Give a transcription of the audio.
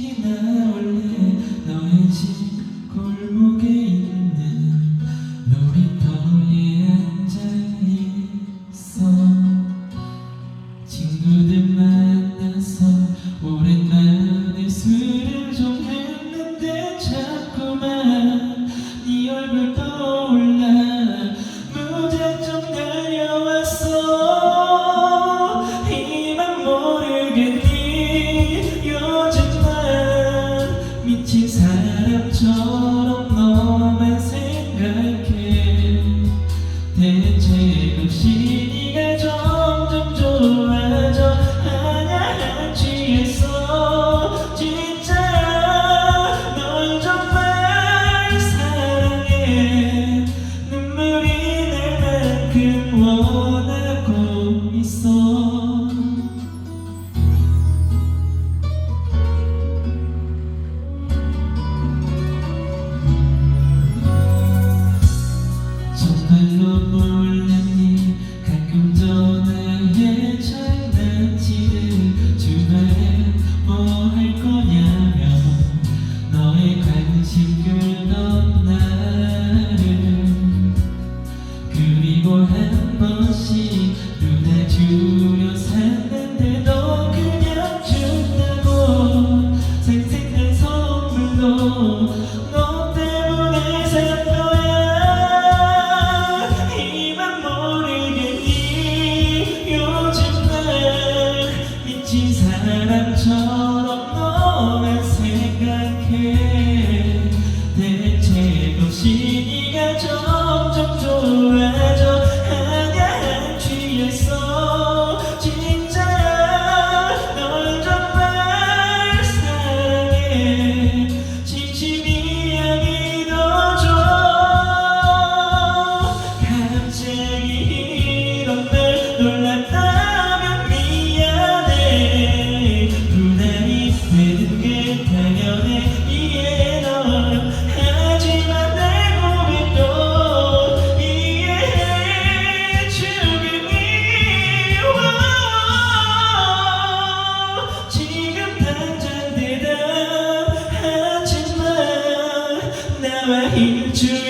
Sheila. 나처럼 너만 생각해. 대책 없이 네가 저 그리고 한 번씩 눈에 주려 샀는데도 그냥 준다고 생생한 선물로 너 때문에 산 거야. 이만 모르겠니 요즘 날 미친 사람처럼 were in two